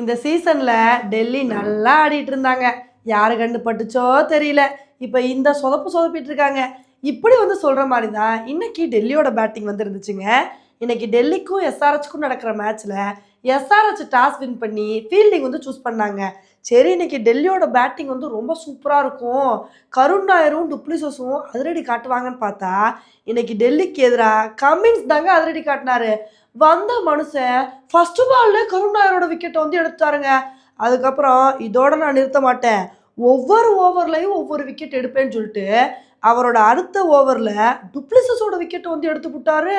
இந்த சீசனில் டெல்லி நல்லா ஆடிட்டு இருந்தாங்க. யார் கண்டு பட்டுச்சோ தெரியல. இப்போ இந்த சொதப்பு சொதப்பிட்டு இருக்காங்க. இப்படி வந்து சொல்கிற மாதிரி தான் இன்னைக்கு டெல்லியோட பேட்டிங் வந்து இருந்துச்சுங்க இன்னைக்கு டெல்லிக்கும் எஸ்ஆர்ஹெச்க்கும் நடக்கிற மேட்ச்சில் எஸ்ஆர்ஹெச் டாஸ் வின் பண்ணி ஃபீல்டிங் வந்து சூஸ் பண்ணாங்க. சரி இன்னைக்கு டெல்லியோட பேட்டிங் வந்து ரொம்ப சூப்பராக இருக்கும். கருண் நாயரும் டுப்ளிசஸும் அதிரடி காட்டுவாங்கன்னு பார்த்தா இன்னைக்கு டெல்லிக்கு எதிராக கமின்ஸ் தாங்க அதிரடி காட்டினாரு. வந்த மனுஷன் ஃபர்ஸ்ட் பால்ல கருண் நாயரோட விக்கெட்டை வந்து எடுத்தாருங்க அதுக்கப்புறம் இதோட நான் நிறுத்த மாட்டேன். ஒவ்வொரு ஓவர்லையும் ஒவ்வொரு விக்கெட் எடுப்பேன்னு சொல்லிட்டு அவரோட அடுத்த ஓவரில் டுப்ளிசஸோட விக்கெட்டை வந்து எடுத்து விட்டாரு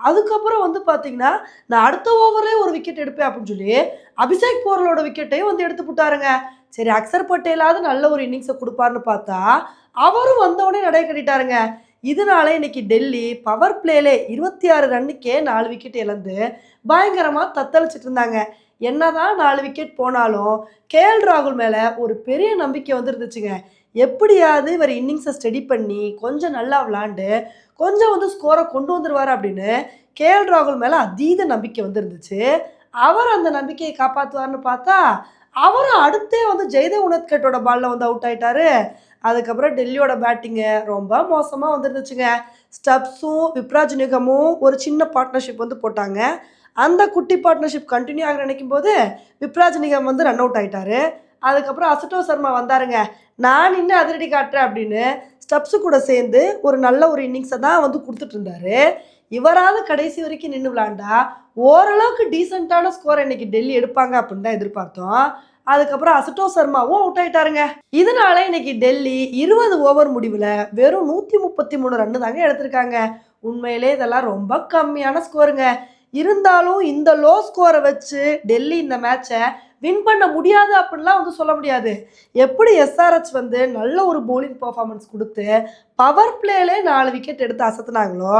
அதுக்கப்புறம் வந்து பார்த்தீங்கன்னா நான் அடுத்த ஓவர்லேயே ஒரு விக்கெட் எடுப்பேன் அப்படின்னு சொல்லி அபிஷேக் போரலோட விக்கெட்டையும் வந்து எடுத்து விட்டாருங்க சரி அக்சர் பட்டேலாவது நல்ல ஒரு இன்னிங்ஸை கொடுப்பாருன்னு பார்த்தா அவரும் வந்தவொடனே நடை கட்டிட்டாருங்க. இதனால இன்னைக்கு டெல்லி பவர் பிளேலே இருபத்தி ஆறு ரன்னுக்கே நாலு விக்கெட் இழந்து பயங்கரமாக தத்தளிச்சிட்டு இருந்தாங்க. என்னதான் நாலு விக்கெட் போனாலும் கேஎல் ராகுல் மேலே ஒரு பெரிய நம்பிக்கை வந்துருந்துச்சுங்க. எப்படியாவது இவர் இன்னிங்ஸை ஸ்டடி பண்ணி கொஞ்சம் நல்லா விளாண்டு கொஞ்சம் வந்து ஸ்கோரை கொண்டு வந்துடுவார் அப்படின்னு கேஎல் ராகுல் மேலே அதீத நம்பிக்கை வந்துருந்துச்சு. அவர் அந்த நம்பிக்கையை காப்பாற்றுவார்னு பார்த்தா அவரும் அடுத்தே வந்து ஜெய்தேவ் உனத்கட்டோட பாலில் வந்து அவுட் ஆயிட்டாரு. அதுக்கப்புறம் டெல்லியோட பேட்டிங்கு ரொம்ப மோசமாக வந்துருந்துச்சுங்க. ஸ்டப்ஸும் விப்ராஜ் நிகமும் ஒரு சின்ன பார்ட்னர்ஷிப் வந்து போட்டாங்க. அந்த குட்டி பார்ட்னர்ஷிப் கண்டினியூ ஆக நினைக்கும் போது விப்ராஜ் நிகம் வந்து ரன் அவுட் ஆயிட்டாரு. அதுக்கப்புறம் அசுட்டோ சர்மா வந்தாருங்க. நான் இன்னும் அதிரடி காட்டுறேன் அப்படின்னு ஸ்டப்ஸு கூட சேர்ந்து ஒரு நல்ல ஒரு இன்னிங்ஸை தான் வந்து கொடுத்துட்டு இருந்தாரு. இவரால் கடைசி வரைக்கும் நின்று விளாண்டா? ஓரளவுக்கு டீசெண்டான ஸ்கோர் இன்னைக்கு டெல்லி எடுப்பாங்க அப்படின்னு தான் எதிர்பார்த்தோம். அதுக்கப்புறம் அசுட்டோ சர்மாவும் அவுட் ஆயிட்டாருங்க. இதனால இன்னைக்கு டெல்லி இருபது ஓவர் முடிவில் வெறும் நூற்றி முப்பத்தி மூணு ரன்னு தாங்க எடுத்திருக்காங்க. உண்மையிலே இதெல்லாம் ரொம்ப கம்மியான ஸ்கோருங்க இருந்தாலும் இந்த லோ ஸ்கோரை வச்சு டெல்லி இந்த மேட்சை வின் பண்ண முடியாது அப்படின்லாம் வந்து சொல்ல முடியாது. எப்படி எஸ்ஆர்ஹெச் வந்து நல்ல ஒரு போலிங் பர்ஃபார்மன்ஸ் கொடுத்து பவர் பிளேலே நாலு விக்கெட் எடுத்து அசத்துனாங்களோ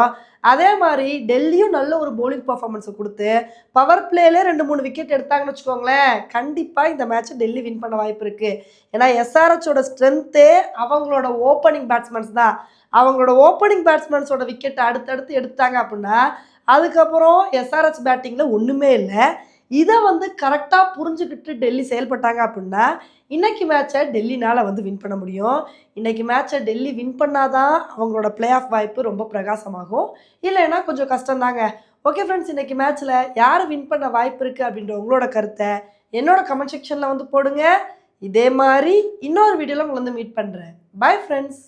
அதே மாதிரி டெல்லியும் நல்ல ஒரு போலிங் பர்ஃபார்மன்ஸை கொடுத்து பவர் பிளேலே ரெண்டு மூணு விக்கெட் எடுத்தாங்கன்னு வச்சுக்கோங்களேன் கண்டிப்பாக இந்த மேட்ச்சை டெல்லி வின் பண்ண வாய்ப்பு இருக்குது ஏன்னா எஸ்ஆர்ஹெச்சோட ஸ்ட்ரென்த்தே அவங்களோட ஓப்பனிங் பேட்ஸ்மேன்ஸ் தான். அவங்களோட ஓப்பனிங் பேட்ஸ்மேன்ஸோட விக்கெட்டை அடுத்தடுத்து எடுத்தாங்க அப்படின்னா அதுக்கப்புறம் எஸ்ஆர்ஹெச் பேட்டிங்கில் ஒன்றுமே இல்லை. இதை வந்து கரெக்டாக புரிஞ்சுக்கிட்டு டெல்லி செயல்பட்டாங்க அப்படின்னா இன்னைக்கு மேட்ச்சை டெல்லினால் வந்து வின் பண்ண முடியும். இன்னைக்கு மேட்ச்சை டெல்லி வின் பண்ணாதான் அவங்களோட பிளே ஆஃப் வாய்ப்பு ரொம்ப பிரகாசமாகும். இல்லைன்னா கொஞ்சம் கஷ்டம்தாங்க. ஓகே ஃப்ரெண்ட்ஸ் இன்றைக்கி மேட்ச்சில் யார் வின் பண்ண வாய்ப்பு இருக்குது அப்படின்ற உங்களோட கருத்தை என்னோட கமெண்ட் செக்ஷனில் வந்து போடுங்க. இதே மாதிரி இன்னொரு வீடியோவில் உங்களை வந்து மீட் பண்ணுறேன் பாய் ஃப்ரெண்ட்ஸ்